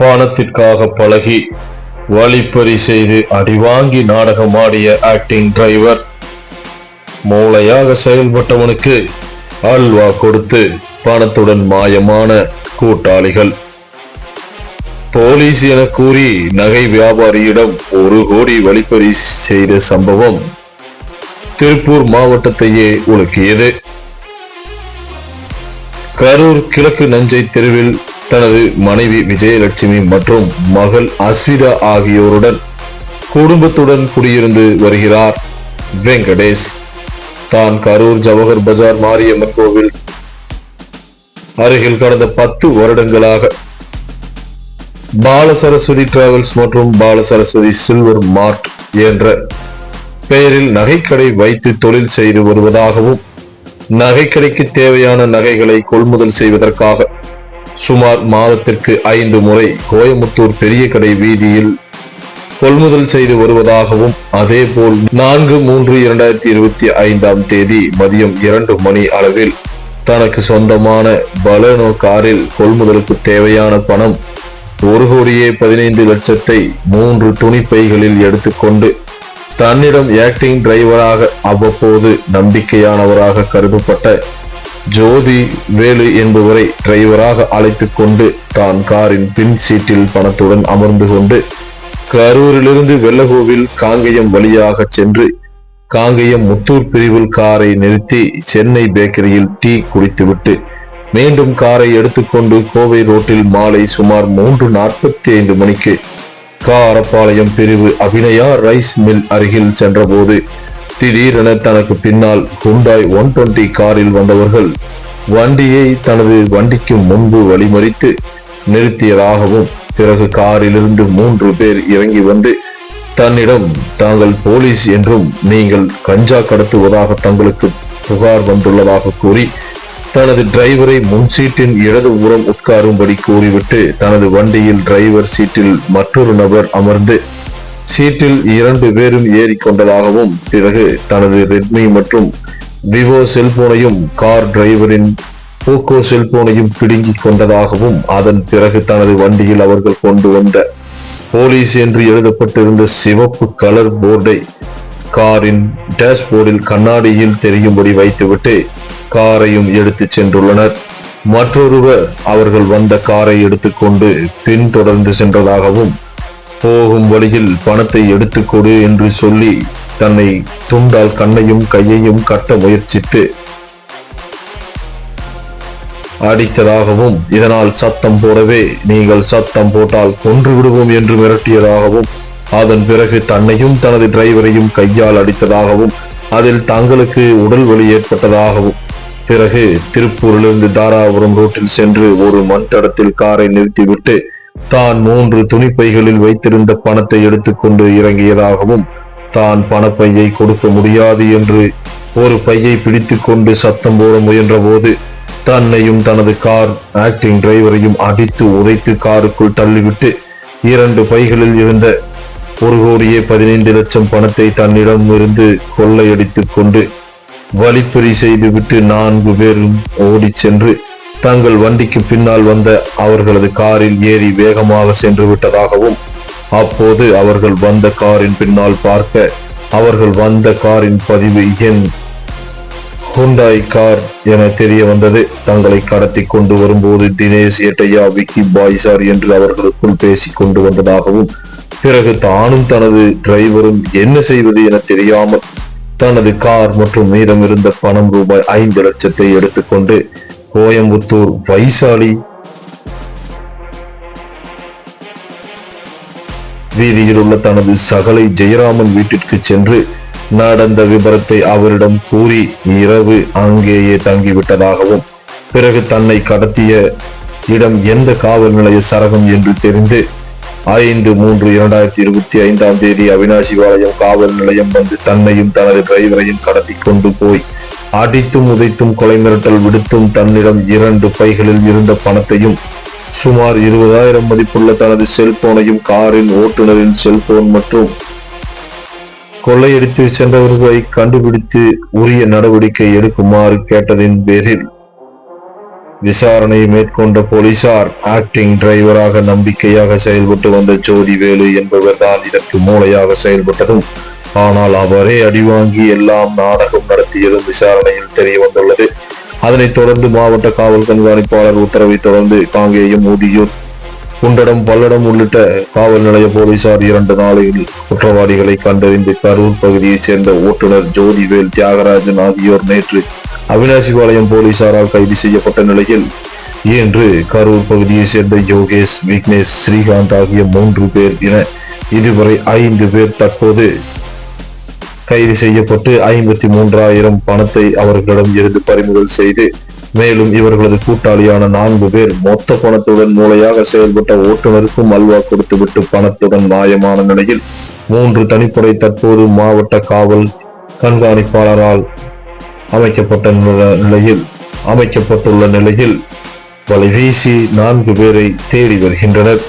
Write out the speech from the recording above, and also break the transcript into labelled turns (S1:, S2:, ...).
S1: பணத்திற்காக பழகி வழிப்பறி செய்து அடிவாங்கி நாடகமாடிய ஆக்டிங் டிரைவர் மூளையாக செயல்பட்டவனுக்கு அல்வா கொடுத்து பணத்துடன் மாயமான கூட்டாளிகள். போலீஸ் என கூறி நகை வியாபாரியிடம் ஒரு கோடி வழிப்பறி செய்த சம்பவம் திருப்பூர் மாவட்டத்தையே உலுக்கியது. கரூர் கிழக்கு நஞ்சை தெருவில் தனது மனைவி விஜயலட்சுமி மற்றும் மகள் அஸ்விதா ஆகியோருடன் குடும்பத்துடன் குடியிருந்து வருகிறார். வெங்கடேஷ் தான் கரூர் ஜவஹர் பஜார் மாரியம்மன் கோவில் அருகில் கடந்த பத்து வருடங்களாக பால சரஸ்வதி டிராவல்ஸ் மற்றும் பால சரஸ்வதி சில்வர் மார்ட் என்ற பெயரில் நகைக்கடை வைத்து தொழில் செய்து வருவதாகவும் நகைக்கடைக்கு தேவையான நகைகளை கொள்முதல் செய்வதற்காக சுமார் மாதத்திற்கு ஐந்து முறை கோயமுத்தூர் பெரிய கடை வீதியில் கொள்முதல் செய்து வருவதாகவும் அதேபோல் நான்கு மூன்று இரண்டாயிரத்தி இருபத்தி ஐந்தாம் தேதி மதியம் இரண்டு மணி அளவில் தனக்கு சொந்தமான பலனோ காரில் கொள்முதலுக்கு தேவையான பணம் ஒரு கோடியே பதினைந்து லட்சத்தை மூன்று துணிப்பைகளில் எடுத்துக்கொண்டு தன்னிடம் ஆக்டிங் டிரைவராக அவ்வப்போது நம்பிக்கையானவராக கருதப்பட்ட ஜோதி வேலு என்பவரை டிரைவராக அழைத்து கொண்டு தான் காரின் பின் சீட்டில் பணத்துடன் அமர்ந்து கொண்டு கரூரிலிருந்து வெள்ளகோவில் காங்கேயம் வழியாக சென்று காங்கேயம் முத்தூர் பிரிவில் காரை நிறுத்தி சென்னை பேக்கரியில் டீ குடித்துவிட்டு மீண்டும் காரை எடுத்துக்கொண்டு கோவை ரோட்டில் மாலை சுமார் மூன்று நாற்பத்தி ஐந்து மணிக்கு காரப்பாளையம் பிரிவு அபிநயா ரைஸ் மில் அருகில் சென்றபோது திடீரென தனக்கு பின்னால் ஹுண்டாய் ஒன் டுவெண்டி காரில் வந்தவர்கள் வண்டியை தனது வண்டிக்கு முன்பு வழிமறித்து நிறுத்தியதாகவும் பிறகு காரிலிருந்து மூன்று பேர் இறங்கி வந்து தன்னிடம் தாங்கள் போலீஸ் என்றும் நீங்கள் கஞ்சா கடத்துவதாக தங்களுக்கு புகார் வந்துள்ளதாக கூறி தனது டிரைவரை முன் சீட்டின் இடது உரம் உட்காரும்படி கூறிவிட்டு தனது வண்டியில் டிரைவர் சீட்டில் மற்றொரு நபர் அமர்ந்து சீட்டில் இரண்டு பேரும் ஏறிக்கொண்டதாகவும் பிறகு தனது ரெட்மி மற்றும் விவோ செல்போனையும் கார் டிரைவரின் போக்கோ செல்போனையும் பிடுங்கிக் கொண்டதாகவும் அதன் பிறகு தனது வண்டியில் அவர்கள் கொண்டு வந்த போலீஸ் என்று எழுதப்பட்டிருந்த சிவப்பு கலர் போர்டை காரின் டேஷ்போர்டில் கண்ணாடியில் தெரியும்படி வைத்துவிட்டு காரையும் எடுத்துச் சென்றுள்ளனர். மற்றொருவர் அவர்கள் வந்த காரை எடுத்துக்கொண்டு பின்தொடர்ந்து சென்றதாகவும் போகும் வழியில் பணத்தை எடுத்துக்கொடு என்று சொல்லி தன்னை துண்டால் கண்ணையும் கையையும் கட்ட முயற்சித்து அடித்ததாகவும் இதனால் சத்தம் போடவே நீங்கள் சத்தம் போட்டால் கொன்று விடுவோம் என்று மிரட்டியதாகவும் அதன் பிறகு தன்னையும் தனது டிரைவரையும் கையால் அடித்ததாகவும் அதில் தங்களுக்கு உடல் வலி ஏற்பட்டதாகவும். பிறகு திருப்பூரிலிருந்து தாராபுரம் ரோட்டில் சென்று ஒரு மண் தடத்தில் காரை நிறுத்திவிட்டு தான் மூன்று துணிப்பைகளில் வைத்திருந்த பணத்தை எடுத்துக்கொண்டு இறங்கியதாகவும் தான் பணப்பையை கொடுக்க முடியாது என்று ஒரு பையை பிடித்துக்கொண்டு சத்தம் போட முயன்றபோது தன்னையும் தனது கார் ஆக்டிங் டிரைவரையும் அடித்து உதைத்து காருக்குள் தள்ளிவிட்டு இரண்டு பைகளில் இருந்த ஒரு கோடியே பதினைந்து லட்சம் பணத்தை தன்னிடம் இருந்து கொள்ளையடித்துக் கொண்டு வழிப்பறி செய்துவிட்டு நான்கு பேரும் ஓடிச் சென்று தங்கள் வண்டிக்கு பின்னால் வந்த அவர்களது காரில் ஏறி வேகமாக சென்று விட்டதாகவும் அப்போது அவர்கள் வந்த காரின் பின்னால் பார்க்க அவர்கள் வந்த காரின் பதிவு எண் ஹுண்டாய் கார் என தெரிய வந்தது. தங்களை கடத்தி கொண்டு வரும்போது தினேஷ் ஏட்டையா விக்கி பாய்சார் என்று அவர்களுக்குள் பேசி கொண்டு வந்ததாகவும் பிறகு தானும் தனது டிரைவரும் என்ன செய்வது என தெரியாமல் தனது கார் மற்றும் மீதம் இருந்த பணம் ரூபாய் ஐந்து லட்சத்தை எடுத்துக்கொண்டு கோயம்புத்தூர் வைசாலி வீதியில் உள்ள தனது சகலை ஜெயராமன் வீட்டிற்கு சென்று நடந்த விபரத்தை அவரிடம் கூறி இரவு அங்கேயே தங்கிவிட்டதாகவும் பிறகு தன்னை கடத்திய இடம் எந்த காவல் நிலைய சரகம் என்று தெரிந்து ஐந்து மூன்று இரண்டாயிரத்தி இருபத்தி ஐந்தாம் தேதி அவினாசிபாளையம் காவல் நிலையம் வந்து தன்னையும் தனது டிரைவரையும் கடத்தி கொண்டு போய் அடித்தும் உதைத்தும் கொலை மிரட்டல் விடுத்தும் தன்னிடம் இரண்டு பைகளில் இருந்த பணத்தையும் சுமார் இருபதாயிரம் மதிப்புள்ள தனது செல்போனையும் காரின் ஓட்டுநரின் செல்போன் மற்றும் கொள்ளையடித்து சென்றவர்களை கண்டுபிடித்து உரிய நடவடிக்கை எடுக்குமாறு கேட்டதின் பேரில் விசாரணை மேற்கொண்ட போலீசார் ஆக்டிங் டிரைவராக நம்பிக்கையாக செயல்பட்டு வந்த ஜோதிவேலு என்பவர் தான் இதற்கு மூளையாக செயல்பட்டதும் ஆனால் அவரே அடிவாங்கி எல்லாம் நாடகம் நடத்தியதும் விசாரணையில் தெரிய வந்துள்ளது அதனைத் தொடர்ந்து மாவட்ட காவல் கண்காணிப்பாளர் உத்தரவை தொடர்ந்து காங்கேயம் ஊதியூர் குண்டடம் பல்லடம் உள்ளிட்ட காவல் நிலைய போலீசார் இரண்டு நாளையில் குற்றவாளிகளை கண்டறிந்து கரூர் பகுதியைச் சேர்ந்த ஓட்டுநர் ஜோதிவேல் தியாகராஜன் ஆகியோர் நேற்று அவினாசிபாளையம் போலீசாரால் கைது செய்யப்பட்ட நிலையில் இன்று கரூர் பகுதியைச் சேர்ந்த யோகேஷ் விக்னேஷ் ஸ்ரீகாந்த் ஆகிய மூன்று பேர் என இதுவரை ஐந்து பேர் தற்போது கைது செய்யப்பட்டு ஐம்பத்தி மூன்றாயிரம் பணத்தை அவர்களிடம் இருந்து பறிமுதல் செய்து மேலும் இவர்களது கூட்டாளியான நான்கு பேர் மொத்த பணத்துடன் மூளையாக செயல்பட்ட ஓட்டுநருக்கும் அல்வா கொடுத்துவிட்டு பணத்துடன் மாயமான நிலையில் மூன்று தனிப்படை தற்போது மாவட்ட காவல் கண்காணிப்பாளரால் அமைக்கப்பட்ட நில- நிலையில் அமைக்கப்பட்டுள்ள நிலையில் வலைவீசி நான்கு பேரை தேடி வருகின்றனர்.